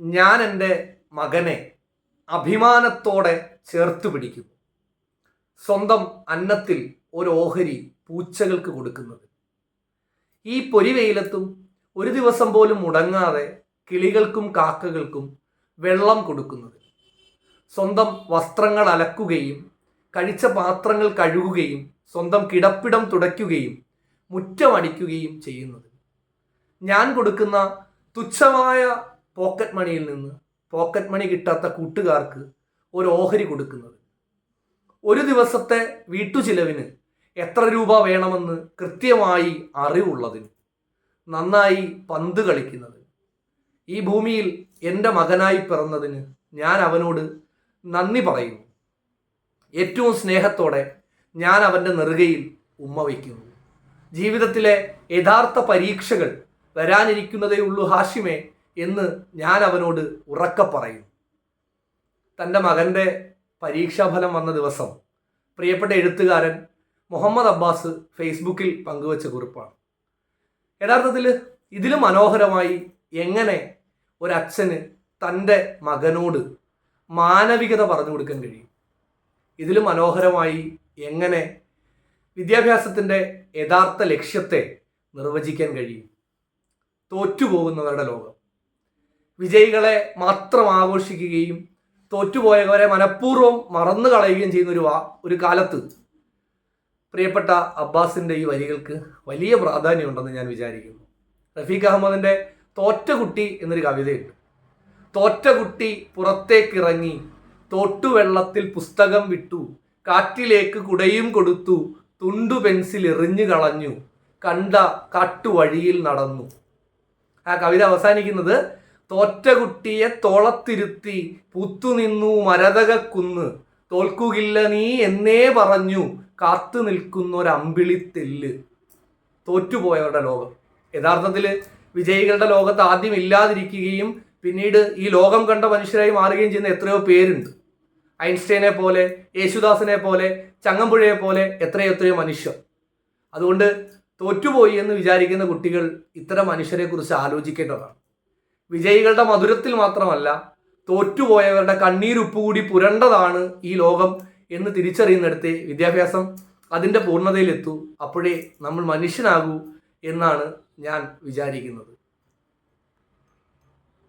ഞാൻ എന്റെ മകനെ അഭിമാനത്തോടെ ചേർത്ത് പിടിക്കും. സ്വന്തം അന്നത്തിൽ ഒരു ഓഹരി പൂച്ചകൾക്ക് കൊടുക്കുന്നത്. ഈ പൊരിവെയിലത്തും ഒരു ദിവസം പോലും മുടങ്ങാതെ കിളികൾക്കും കാക്കകൾക്കും വെള്ളം കൊടുക്കുന്നത്. സ്വന്തം വസ്ത്രങ്ങൾ അലക്കുകയും കഴിച്ച പാത്രങ്ങൾ കഴുകുകയും സ്വന്തം കിടപ്പിടം തുടയ്ക്കുകയും മുറ്റമടിക്കുകയും ചെയ്യുന്നത്. ഞാൻ കൊടുക്കുന്ന തുച്ഛമായ പോക്കറ്റ് മണിയിൽ നിന്ന് പോക്കറ്റ് മണി കിട്ടാത്ത കൂട്ടുകാർക്ക് ഒരു ഓഹരി കൊടുക്കുന്നത്. ഒരു ദിവസത്തെ വീട്ടുചിലവിന് എത്ര രൂപ വേണമെന്ന് കൃത്യമായി അറിവുള്ളതിന് നന്നായി പന്ത് കളിക്കുന്നത്. ഈ ഭൂമിയിൽ എന്റെ മകനായി പിറന്നതിന് ഞാൻ അവനോട് നന്ദി പറയുന്നു. ഏറ്റവും സ്നേഹത്തോടെ ഞാൻ അവന്റെ നെറുകയിൽ ഉമ്മ വയ്ക്കുന്നു. ജീവിതത്തിലെ യഥാർത്ഥ പരീക്ഷകൾ വരാനിരിക്കുന്നതേ ഉള്ളൂ ഹാഷിമേ. എന്ന് ഞാൻ അവനോട് ഉറക്കെ പറയും. തന്റെ മകന്റെ പരീക്ഷാഫലം വന്ന ദിവസം പ്രിയപ്പെട്ട എഴുത്തുകാരൻ മുഹമ്മദ് അബ്ബാസ് ഫേസ്ബുക്കിൽ പങ്കുവച്ച കുറിപ്പാണ്. യഥാർത്ഥത്തിൽ ഇതിലും മനോഹരമായി എങ്ങനെ ഒരച്ഛന് തന്റെ മകനോട് മാനവികത പറഞ്ഞു കൊടുക്കാൻ കഴിയും? ഇതിലും മനോഹരമായി എങ്ങനെ വിദ്യാഭ്യാസത്തിന്റെ യഥാർത്ഥ ലക്ഷ്യത്തെ നിർവചിക്കാൻ കഴിയും? തോറ്റുപോകുന്നവരുടെ ലോകം. വിജയികളെ മാത്രം ആഘോഷിക്കുകയും തോറ്റുപോയവരെ മനഃപൂർവം മറന്നു കളയുകയും ചെയ്യുന്ന ഒരു ഒരു കാലത്ത് പ്രിയപ്പെട്ട അബ്ബാസിന്റെ ഈ വരികൾക്ക് വലിയ പ്രാധാന്യമുണ്ടെന്ന് ഞാൻ വിചാരിക്കുന്നു. റഫീഖ് അഹമ്മദിന്റെ തോറ്റ കുട്ടി എന്നൊരു കവിതയുണ്ട്. തോറ്റ കുട്ടി പുറത്തേക്കിറങ്ങി തോട്ടുവെള്ളത്തിൽ പുസ്തകം വിട്ടു കാറ്റിലേക്ക് കുടയും കൊടുത്തു തുണ്ടു പെൻസിൽ എറിഞ്ഞു കളഞ്ഞു കണ്ട കാട്ടുവഴിയിൽ നടന്നു. ആ കവിത അവസാനിക്കുന്നത് തോറ്റ കുട്ടിയെ തോളത്തിരുത്തി പുത്തുനിന്നു മരതകക്കുന്ന് തോൽക്കുകില്ല നീ എന്നേ പറഞ്ഞു കാത്തു നിൽക്കുന്ന ഒരമ്പിളിത്തെല്ല് തോറ്റുപോയവരുടെ ലോകം. യഥാർത്ഥത്തിൽ വിജയികളുടെ ലോകത്ത് ആദ്യം ഇല്ലാതിരിക്കുകയും പിന്നീട് ഈ ലോകം കണ്ട മനുഷ്യരായി മാറുകയും ചെയ്യുന്ന എത്രയോ പേരുണ്ട്. ഐൻസ്റ്റൈനെ പോലെ യേശുദാസിനെ പോലെ ചങ്ങമ്പുഴയെ പോലെ എത്രയോ എത്രയോ മനുഷ്യർ. അതുകൊണ്ട് തോറ്റുപോയി എന്ന് വിചാരിക്കുന്ന കുട്ടികൾ ഇത്തരം മനുഷ്യരെ കുറിച്ച് ആലോചിക്കേണ്ടതാണ്. വിജയികളുടെ മധുരത്തിൽ മാത്രമല്ല തോറ്റുപോയവരുടെ കണ്ണീരുപ്പ് കൂടി പുരണ്ടതാണ് ഈ ലോകം എന്ന് തിരിച്ചറിയുന്നിടത്തെ വിദ്യാഭ്യാസം അതിന്റെ പൂർണതയിലെത്തൂ. അപ്പോഴേ നമ്മൾ മനുഷ്യനാകൂ എന്നാണ് ഞാൻ വിചാരിക്കുന്നത്.